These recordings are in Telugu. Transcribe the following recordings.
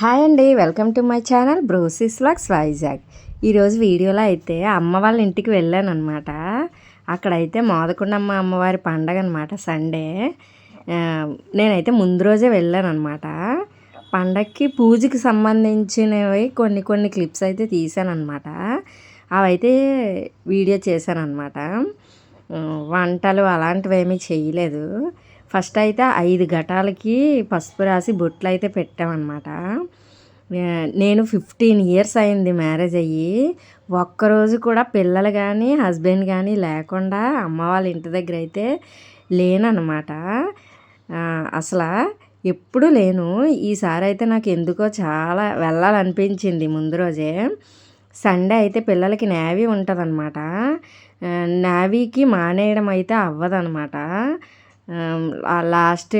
హాయ్ అండి welcome to my channel Brosis vlogs Vizag. ఈరోజు వీడియోలో అయితే అమ్మ వాళ్ళ ఇంటికి వెళ్ళాను అనమాట అక్కడైతే మోదకొండమ్మ అమ్మవారి పండగ అనమాట సండే నేనైతే ముందు రోజే వెళ్ళాను అనమాట పండగకి పూజకి సంబంధించినవి కొన్ని కొన్ని క్లిప్స్ అయితే తీసాను అనమాట అవైతే వీడియో చేశాను అనమాట వంటలు అలాంటివి ఏమీ చేయలేదు. ఫస్ట్ అయితే ఐదు ఘటాలకి పసుపు రాసి బొట్లు అయితే పెట్టామన్నమాట. నేను ఫిఫ్టీన్ ఇయర్స్ అయింది మ్యారేజ్ అయ్యి ఒక్కరోజు కూడా పిల్లలు కానీ హస్బెండ్ కానీ లేకుండా అమ్మ వాళ్ళ ఇంటి దగ్గర అయితే లేనన్నమాట. అసలు ఎప్పుడు లేను. ఈసారి అయితే నాకు ఎందుకో చాలా వెళ్ళాలనిపించింది ముందు రోజే. సండే అయితే పిల్లలకి నేవీ ఉంటుందన్నమాట. ఆ, నేవీకి మానేయడం అయితే అవ్వదనమాట లాస్ట్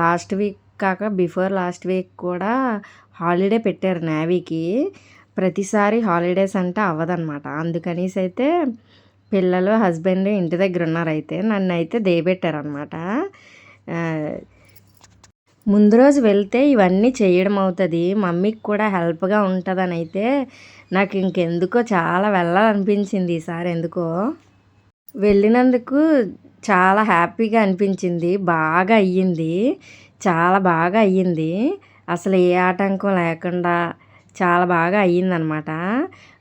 లాస్ట్ వీక్ కాక బిఫోర్ లాస్ట్ వీక్ కూడా హాలిడే పెట్టారు నేవీకి. ప్రతిసారి హాలిడేస్ అంటే అవ్వదన్నమాట. అందుకనేసి అయితే పిల్లలు హస్బెండ్ ఇంటి దగ్గర ఉన్నారైతే నన్ను అయితే దేబెట్టారనమాట ముందు రోజు వెళ్తే ఇవన్నీ చేయడం అవుతుంది. మమ్మీకి కూడా హెల్ప్గా ఉంటుందని అయితే నాకు ఇంకెందుకో చాలా వెళ్ళాలనిపించింది ఈసారి ఎందుకో. వెళ్ళినందుకు చాలా హ్యాపీగా అనిపించింది. బాగా అయ్యింది. చాలా బాగా అయ్యింది. అసలు ఏ ఆటంకం లేకుండా చాలా బాగా అయ్యిందనమాట.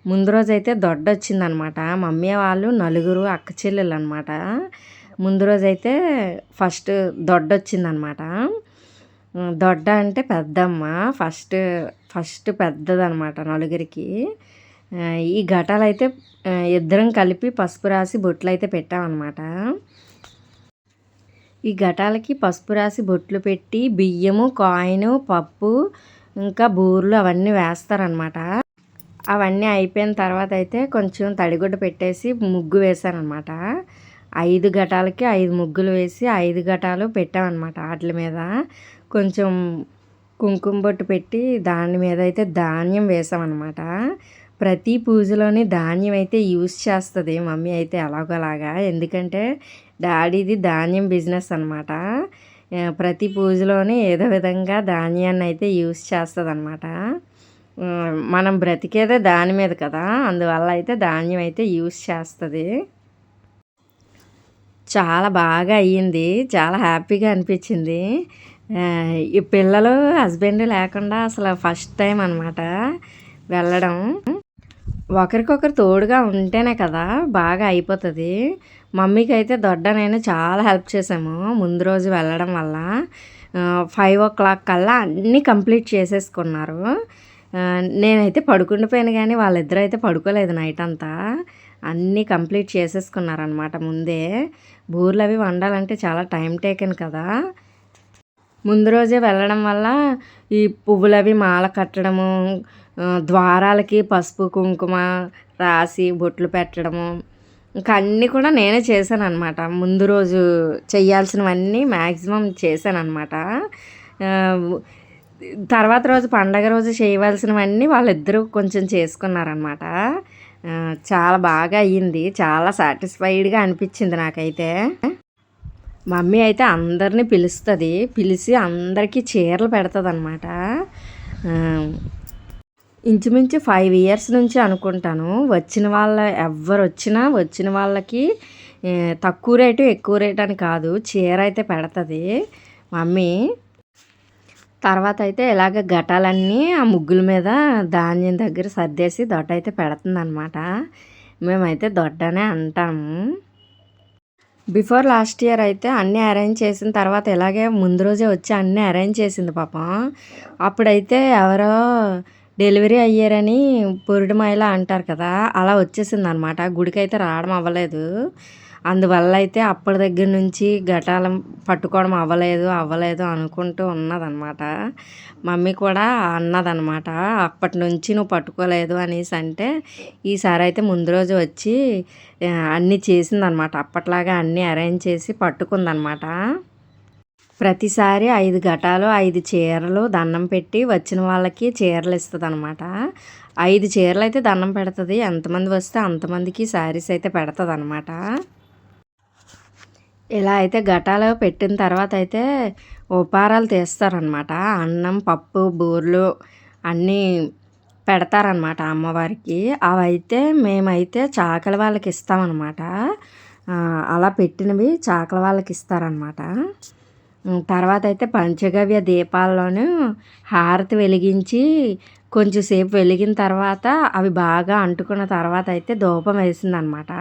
ముందు రోజు అయితే దొడ్డ వచ్చిందనమాట మమ్మీ వాళ్ళు నలుగురు అక్క చెల్లెలు అనమాట ముందు రోజు అయితే ఫస్ట్ దొడ్డ వచ్చిందనమాట దొడ్డ అంటే పెద్దమ్మ. ఫస్ట్ ఫస్ట్ పెద్దదనమాట నలుగురికి. ఈ ఘటాలు అయితే ఇద్దరం కలిపి పసుపు రాసి బొట్లు అయితే పెట్టామన్నమాట ఈ ఘటాలకి పసుపు రాసి బొట్లు పెట్టి బియ్యము కాయిన్ పప్పు ఇంకా బూర్లు అవన్నీ వేస్తారనమాట అవన్నీ అయిపోయిన తర్వాత అయితే కొంచెం తడిగుడ్డ పెట్టేసి ముగ్గు వేశారనమాట ఐదు ఘటాలకి ఐదు ముగ్గులు వేసి ఐదు ఘటాలు పెట్టామన్నమాట వాటి మీద. కొంచెం కుంకుమ బొట్టు పెట్టి దాని మీద అయితే ధాన్యం వేసామన్నమాట. ప్రతి పూజలోని ధాన్యం అయితే యూస్ చేస్తుంది మమ్మీ అయితే ఎలాగోలాగా. ఎందుకంటే డాడీది ధాన్యం బిజినెస్ అనమాట ప్రతి పూజలోనే ఏదో విధంగా ధాన్యాన్ని అయితే యూస్ చేస్తుంది అనమాట మనం బ్రతికేదే దాని మీద కదా అందువల్ల అయితే ధాన్యం అయితే యూస్ చేస్తుంది. చాలా బాగా అయ్యింది చాలా హ్యాపీగా అనిపించింది. ఈ పిల్లలు హస్బెండ్ లేకుండా అసలు ఫస్ట్ టైం అనమాట వెళ్ళడం. ఒకరికొకరు తోడుగా ఉంటేనే కదా బాగా అయిపోతుంది. మమ్మీకి అయితే దొడ్డ నేను చాలా హెల్ప్ చేసాము ముందు రోజు వెళ్ళడం వల్ల. ఫైవ్ ఓ క్లాక్ కల్లా అన్నీ కంప్లీట్ చేసేసుకున్నారు. నేనైతే పడుకుండిపోయాను కానీ వాళ్ళిద్దరూ అయితే పడుకోలేదు నైట్ అంతా. అన్నీ కంప్లీట్ చేసేసుకున్నారనమాట ముందే. బూర్లు అవి వండాలంటే చాలా టైం టేకెన్ కదా. ముందు రోజే వెళ్ళడం వల్ల ఈ పువ్వులు అవి మాల కట్టడము ద్వారాలకి పసుపు కుంకుమ రాసి బొట్లు పెట్టడము ఇంకా అన్నీ కూడా నేనే చేశాను అనమాట ముందు రోజు చేయాల్సినవన్నీ మ్యాక్సిమం చేశాను అనమాట తర్వాత రోజు పండగ రోజు చేయవలసినవన్నీ వాళ్ళిద్దరూ కొంచెం చేసుకున్నారనమాట చాలా బాగా అయ్యింది. చాలా సాటిస్ఫైడ్గా అనిపించింది నాకైతే. మమ్మీ అయితే అందరినీ పిలుస్తుంది. పిలిచి అందరికీ చీరలు పెడుతుంది అనమాట ఇంచుమించు ఫైవ్ ఇయర్స్ నుంచి అనుకుంటాను. వచ్చిన వాళ్ళ ఎవ్వరు వచ్చినా వచ్చిన వాళ్ళకి తక్కువ రేటు ఎక్కువ రేటు అని కాదు. చీర అయితే పెడుతుంది మమ్మీ. తర్వాత అయితే ఇలాగ ఘటాలన్నీ ఆ ముగ్గుల మీద ధాన్యం దగ్గర సర్దేసి దొడ్డ అయితే పెడుతుందనమాట మేమైతే దొడ్డనే అంటాము బిఫోర్ లాస్ట్ ఇయర్ అయితే అన్నీ అరేంజ్ చేసిన తర్వాత ఇలాగే ముందు రోజే వచ్చి అన్నీ అరేంజ్ చేసింది పాపం. అప్పుడైతే ఎవరో డెలివరీ అయ్యారని పురుడుమాయిలా అంటారు కదా అలా వచ్చేసింది అనమాట గుడికి అయితే రావడం అవ్వలేదు. అందువల్ల అయితే అప్పటి దగ్గర నుంచి ఘటాలం పట్టుకోవడం అవ్వలేదు అవ్వలేదు అనుకుంటూ ఉన్నదనమాట. మమ్మీ కూడా అన్నదనమాట అప్పటి నుంచి నువ్వు పట్టుకోలేదు అనేసి అంటే ఈసారి అయితే ముందు రోజు వచ్చి అన్నీ చేసిందనమాట. అప్పట్లాగా అన్నీ అరేంజ్ చేసి పట్టుకుందనమాట. ప్రతిసారి ఐదు ఘటాలు ఐదు చీరలు దండం పెట్టి వచ్చిన వాళ్ళకి చీరలు ఇస్తుంది అనమాట ఐదు చీరలు అయితే దండం పెడుతుంది. ఎంతమంది వస్తే అంతమందికి శారీస్ అయితే పెడుతుంది అనమాట ఇలా అయితే ఘటాలు పెట్టిన తర్వాత అయితే ఉపారాలు తీస్తారనమాట అన్నం పప్పు బూరెలు అన్నీ పెడతారనమాట అమ్మవారికి. అవైతే మేమైతే చాకలి వాళ్ళకి ఇస్తామన్నమాట. అలా పెట్టినవి చాకలి వాళ్ళకి ఇస్తారనమాట తర్వాత అయితే పంచగవ్య దీపాల్లోనూ హారతి వెలిగించి కొంచెంసేపు వెలిగిన తర్వాత అవి బాగా అంటుకున్న తర్వాత అయితే ధూపం వేసిందనమాట.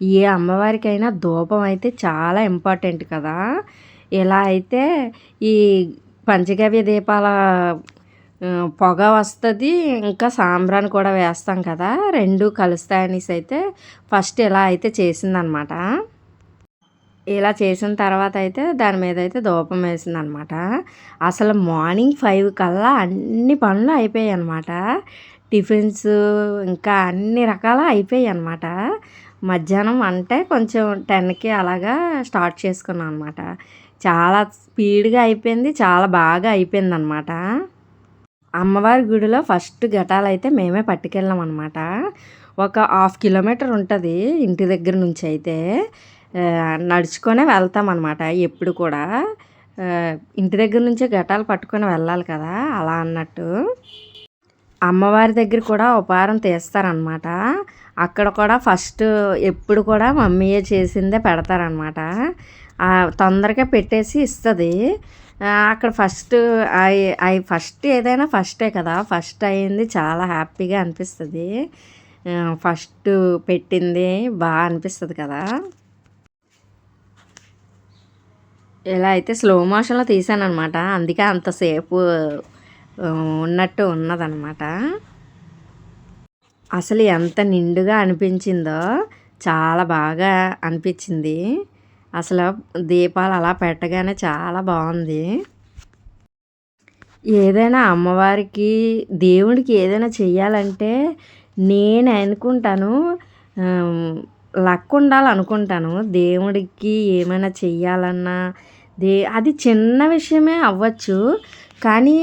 ఏ అమ్మవారికైనా ధూపం అయితే చాలా ఇంపార్టెంట్ కదా. ఇలా అయితే ఈ పంచగవ్య దీపాల పొగ వస్తుంది ఇంకా సాంబ్రాన్ని కూడా వేస్తాం కదా. రెండు కలుస్తాయనేసి అయితే ఫస్ట్ ఇలా అయితే చేసిందనమాట. ఇలా చేసిన తర్వాత అయితే దాని మీద అయితే ధూపం వేసింది అనమాట అసలు మార్నింగ్ ఫైవ్ కల్లా అన్ని పనులు అయిపోయాయి అనమాట టిఫిన్స్ ఇంకా అన్ని రకాల అయిపోయాయి అనమాట మధ్యాహ్నం అంటే కొంచెం టెన్కి అలాగా స్టార్ట్ చేసుకున్నాం అనమాట చాలా స్పీడ్గా అయిపోయింది చాలా బాగా అయిపోయింది అనమాట అమ్మవారి గుడిలో ఫస్ట్ ఘటాలు అయితే మేమే పట్టుకెళ్ళాం అనమాట ఒక హాఫ్ కిలోమీటర్ ఉంటుంది ఇంటి దగ్గర నుంచి అయితే. నడుచుకొనే వెళ్తాం అనమాట ఎప్పుడు కూడా. ఇంటి దగ్గర నుంచే ఘటాలు పట్టుకొని వెళ్ళాలి కదా అలా అన్నట్టు. అమ్మవారి దగ్గర కూడా ఉపహారం తీస్తారనమాట అక్కడ కూడా ఫస్ట్ ఎప్పుడు కూడా మమ్మీయే చేసిందే పెడతారనమాట తొందరగా పెట్టేసి ఇస్తుంది. అక్కడ ఫస్ట్ అవి అవి ఫస్ట్ ఏదైనా ఫస్టే కదా ఫస్ట్ అయింది చాలా హ్యాపీగా అనిపిస్తుంది. ఫస్ట్ పెట్టింది బాగా అనిపిస్తుంది కదా. ఇలా అయితే స్లో మోషన్లో తీసాను అనమాట అందుకే అంతసేపు ఉన్నట్టు ఉన్నదనమాట అసలు ఎంత నిండుగా అనిపించిందో చాలా బాగా అనిపించింది. అసలు దీపాలు అలా పెట్టగానే చాలా బాగుంది. ఏదైనా అమ్మవారికి దేవుడికి ఏదైనా చెయ్యాలంటే నేను అనుకుంటాను లక్ ఉండాలనుకుంటాను దేవుడికి ఏమైనా చెయ్యాలన్నా దే అది చిన్న విషయమే అవ్వచ్చు కానీ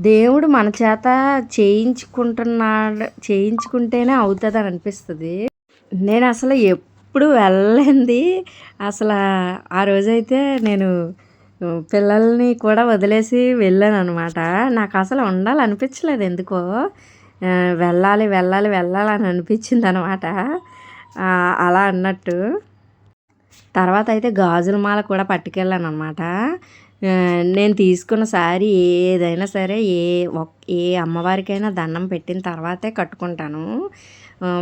దేవుడు మన చేత చేయించుకుంటున్నాడు చేయించుకుంటేనే అవుతుంది అని అనిపిస్తుంది. నేను అసలు ఎప్పుడు వెళ్ళింది అసలు ఆ రోజైతే నేను పిల్లల్ని కూడా వదిలేసి వెళ్ళాను అనమాట నాకు అసలు ఉండాలనిపించలేదు ఎందుకో. వెళ్ళాలి వెళ్ళాలి వెళ్ళాలి వెళ్ళాలని అనిపించింది అనమాట అలా అన్నట్టు. తర్వాత అయితే గాజుల మాల కూడా పట్టుకెళ్ళాను అనమాట నేను తీసుకున్న శారీ ఏదైనా సరే ఏ ఒక్- ఏ అమ్మవారికైనా దండం పెట్టిన తర్వాతే కట్టుకుంటాను.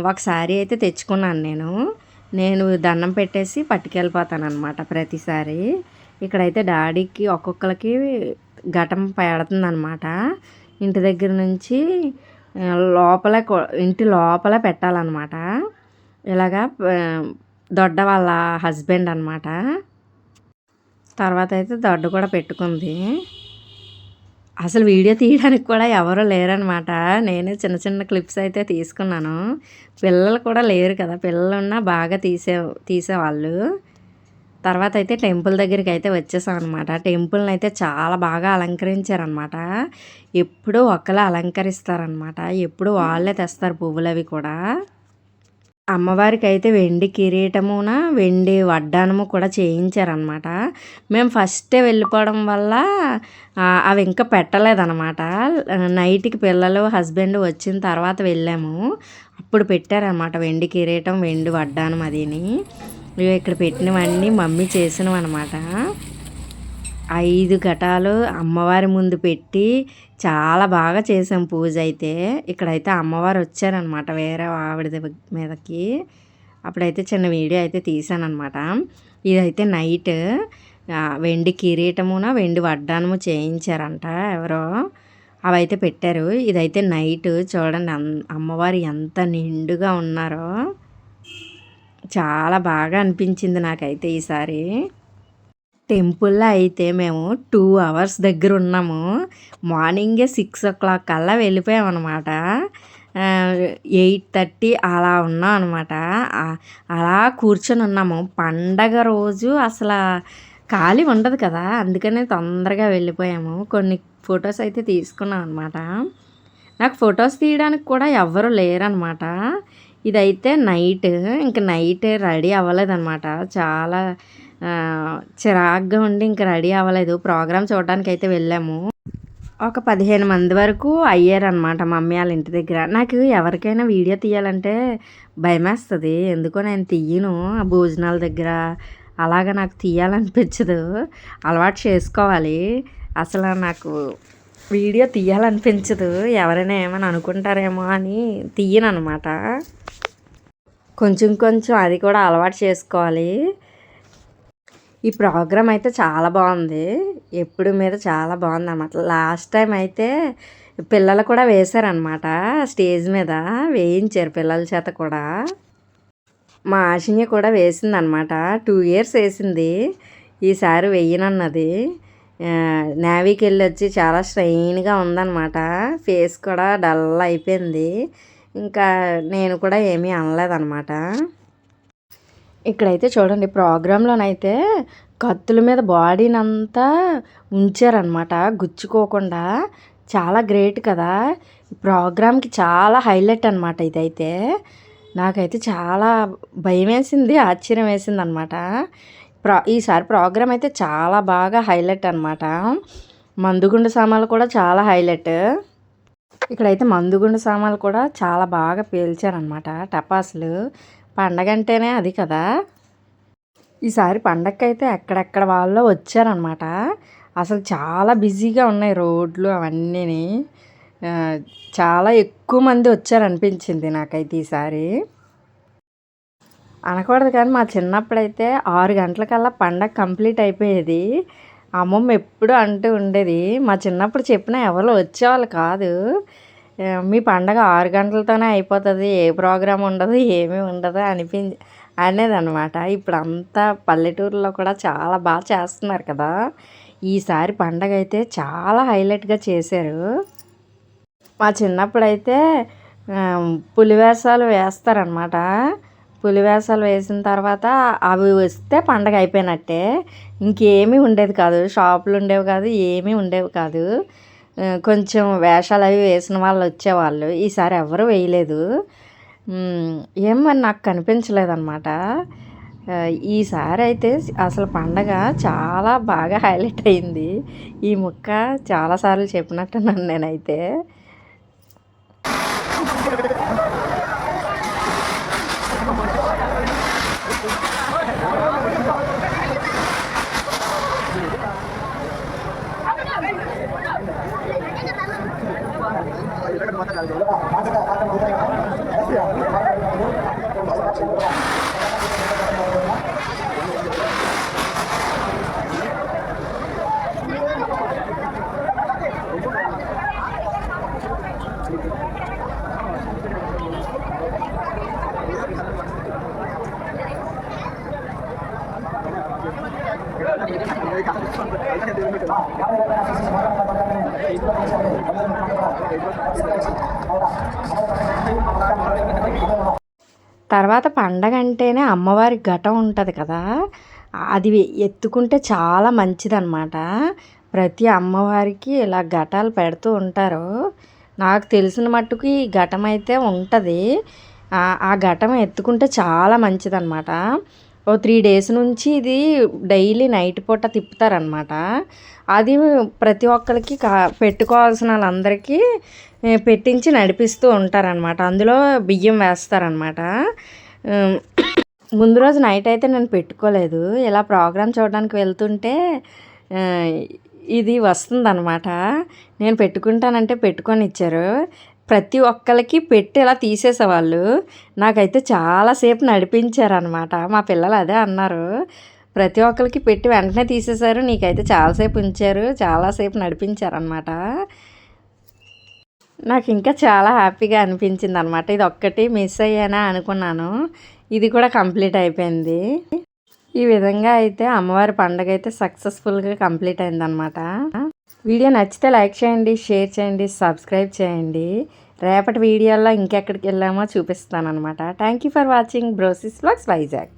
ఒక శారీ అయితే తెచ్చుకున్నాను నేను. నేను దండం పెట్టేసి పట్టుకెళ్ళిపోతాను అనమాట ప్రతిసారి. ఇక్కడైతే డాడీకి ఒక్కొక్కరికి ఘటం పెడుతుందనమాట ఇంటి దగ్గర నుంచి లోపల ఇంటి లోపల పెట్టాలన్నమాట. ఇలాగా దొడ్డ వాళ్ళ హస్బెండ్ అనమాట తర్వాత అయితే దొడ్డ కూడా పెట్టుకుంది. అసలు వీడియో తీయడానికి కూడా ఎవరు లేరనమాట నేనే చిన్న చిన్న క్లిప్స్ అయితే తీసుకున్నాను. పిల్లలు కూడా లేరు కదా. పిల్లలు ఉన్నా బాగా తీసే తీసేవాళ్ళు. తర్వాత అయితే టెంపుల్ దగ్గరికి అయితే వచ్చేసాం అనమాట టెంపుల్ని అయితే చాలా బాగా అలంకరించారనమాట ఎప్పుడూ ఒకలా అలంకరిస్తారనమాట ఎప్పుడు వాళ్ళే తెస్తారు పువ్వులు అవి కూడా. అమ్మవారికి అయితే వెండి కిరీటమున వెండి వడ్డానము కూడా చేయించారనమాట మేము ఫస్టే వెళ్ళిపోవడం వల్ల అవి ఇంకా పెట్టలేదన్నమాట. నైట్కి పిల్లలు హస్బెండ్ వచ్చిన తర్వాత వెళ్ళాము. అప్పుడు పెట్టారనమాట వెండి కిరీటం వెండి వడ్డానం అదిని. ఇవి ఇక్కడ పెట్టినవన్నీ మమ్మీ చేసినవి అనమాట ఐదు ఘటాలు అమ్మవారి ముందు పెట్టి చాలా బాగా చేసాం పూజ అయితే. ఇక్కడైతే అమ్మవారు వచ్చారనమాట వేరే ఆవిడ మీదకి. అప్పుడైతే చిన్న వీడియో అయితే తీసానమాట ఇదైతే నైట్ వెండి కిరీటమున వెండి వడ్డానము చేయించారంట ఎవరో. అవైతే పెట్టారు. ఇదైతే నైట్ చూడండి అన్- అమ్మవారు ఎంత నిండుగా ఉన్నారో. చాలా బాగా అనిపించింది నాకైతే ఈసారి. టెంపుల్లో అయితే మేము టూ అవర్స్ దగ్గర ఉన్నాము. మార్నింగే సిక్స్ ఓ క్లాక్ కల్లా వెళ్ళిపోయాం అనమాట ఎయిట్ థర్టీ అలా ఉన్నాం అనమాట అలా కూర్చొని ఉన్నాము. పండగ రోజు అసలు ఖాళీ ఉండదు కదా. అందుకనే తొందరగా వెళ్ళిపోయాము. కొన్ని ఫొటోస్ అయితే తీసుకున్నాం అనమాట నాకు ఫొటోస్ తీయడానికి కూడా ఎవ్వరు లేరనమాట ఇదైతే నైట్. ఇంక నైట్ రెడీ అవ్వలేదన్నమాట. చాలా చిరాగ్గా ఉండి ఇంక రెడీ అవ్వలేదు. ప్రోగ్రామ్ చూడడానికి అయితే వెళ్ళాము. ఒక పదిహేను మంది వరకు అయ్యారనమాట మమ్మీ వాళ్ళ ఇంటి దగ్గర. నాకు ఎవరికైనా వీడియో తీయాలంటే భయమేస్తుంది. ఎందుకో నేను తీయను. ఆ భోజనాల దగ్గర అలాగ నాకు తీయాలనిపించదు. అలవాటు చేసుకోవాలి. అసలు నాకు వీడియో తీయాలనిపించదు. ఎవరైనా ఏమైనా అనుకుంటారేమో అని తీయను అనమాట కొంచెం కొంచెం అది కూడా అలవాటు చేసుకోవాలి. ఈ ప్రోగ్రామ్ అయితే చాలా బాగుంది. ఎప్పుడు మీద చాలా బాగుంది అన్నమాట లాస్ట్ టైం అయితే పిల్లలు కూడా వేశారనమాట స్టేజ్ మీద. వేయించారు పిల్లల చేత కూడా. మా ఆశిన్య కూడా వేసిందనమాట టూ ఇయర్స్ వేసింది. ఈసారి వెయ్యనన్నది నేవీకి వెళ్ళి వచ్చి చాలా స్ట్రెయిన్గా ఉందన్నమాట. ఫేస్ కూడా డల్ అయిపోయింది. ఇంకా నేను కూడా ఏమీ అనలేదన్నమాట. ఇక్కడైతే చూడండి ప్రోగ్రాంలోనైతే కత్తుల మీద బాడీని అంతా ఉంచారనమాట గుచ్చుకోకుండా. చాలా గ్రేట్ కదా. ప్రోగ్రామ్కి చాలా హైలైట్ అనమాట ఇదైతే. నాకైతే చాలా భయం వేసింది ఆశ్చర్యం వేసింది అనమాట ప్రా ఈసారి ప్రోగ్రామ్ అయితే చాలా బాగా హైలైట్ అనమాట మందుగుండు సామాన్లు కూడా చాలా హైలైట్. ఇక్కడైతే మందుగుండు సామాన్లు కూడా చాలా బాగా పేల్చారనమాట టపాసులు. పండగ అంటేనే అది కదా? ఈసారి పండగకైతే ఎక్కడెక్కడ వాళ్ళు వచ్చారనమాట అసలు చాలా బిజీగా ఉన్నాయి రోడ్లు అవన్నీ చాలా ఎక్కువ మంది వచ్చారనిపించింది నాకైతే ఈసారి. అనకూడదు కానీ మా చిన్నప్పుడైతే ఆరు గంటలకల్లా పండగ కంప్లీట్ అయిపోయేది. అమ్మమ్మ ఎప్పుడు అంటూ ఉండేది మా చిన్నప్పుడు చెప్పినా ఎవరు వచ్చేవాళ్ళు కాదు. మీ పండగ ఆరు గంటలతోనే అయిపోతుంది. ఏ ప్రోగ్రాం ఉండదు ఏమీ ఉండదు అనిపి అనేది అనమాట ఇప్పుడు అంతా పల్లెటూరులో కూడా చాలా బాగా చేస్తున్నారు కదా. ఈసారి పండగ అయితే చాలా హైలైట్గా చేశారు. మా చిన్నప్పుడైతే పులివేషాలు వేస్తారనమాట పులివేషాలు వేసిన తర్వాత అవి వస్తే పండగ అయిపోయినట్టే. ఇంకేమీ ఉండేది కాదు. షాపులు ఉండేవి కాదు ఏమీ ఉండేవి కాదు. కొంచెం వేషాలు అవి వేసిన వాళ్ళు వచ్చేవాళ్ళు. ఈసారి ఎవరు వేయలేదు. ఏమని నాకు కనిపించలేదన్నమాట. ఈసారి అయితే అసలు పండగ చాలా బాగా హైలైట్ అయింది. ఈ ముక్క చాలాసార్లు చెప్పినట్టున్నాను నేనైతే. Gracias. తర్వాత పండగ అంటేనే అమ్మవారి ఘటం ఉంటుంది కదా అది ఎత్తుకుంటే చాలా మంచిదన్నమాట. ప్రతి అమ్మవారికి ఇలా ఘటాలు పెడుతూ ఉంటారు. నాకు తెలిసిన మట్టుకు ఈ ఘటం అయితే ఉంటుంది. ఆ ఘటం ఎత్తుకుంటే చాలా మంచిదన్నమాట. ఓ త్రీ డేస్ నుంచి ఇది డైలీ నైట్ పూట తిప్పుతారనమాట అది ప్రతి ఒక్కరికి కా పెట్టుకోవాల్సిన వాళ్ళందరికీ పెట్టించి నడిపిస్తూ ఉంటారనమాట అందులో బియ్యం వేస్తారనమాట ముందు రోజు నైట్ అయితే నేను పెట్టుకోలేదు. ఇలా ప్రోగ్రామ్ చూడడానికి వెళ్తుంటే ఇది వస్తుందన్నమాట. నేను పెట్టుకుంటానంటే పెట్టుకొని ఇచ్చారు. ప్రతి ఒక్కరికి పెట్టి ఇలా తీసేసేవాళ్ళు. నాకైతే చాలాసేపు నడిపించారనమాట మా పిల్లలు అదే అన్నారు. ప్రతి ఒక్కరికి పెట్టి వెంటనే తీసేశారు. నీకైతే చాలాసేపు ఉంచారు. చాలాసేపు నడిపించారనమాట నాకు ఇంకా చాలా హ్యాపీగా అనిపించింది అనమాట ఇది ఒక్కటి మిస్ అయ్యానా అనుకున్నాను. ఇది కూడా కంప్లీట్ అయిపోయింది. ఈ విధంగా అయితే అమ్మవారి పండుగ అయితే సక్సెస్ఫుల్గా కంప్లీట్ అయిందనమాట వీడియో నచ్చితే లైక్ చేయండి షేర్ చేయండి సబ్స్క్రైబ్ చేయండి. రేపటి వీడియోలో ఇంకెక్కడికి వెళ్ళామో చూపిస్తాను అనమాట thank you for watching. Brosis vlogs Vizag.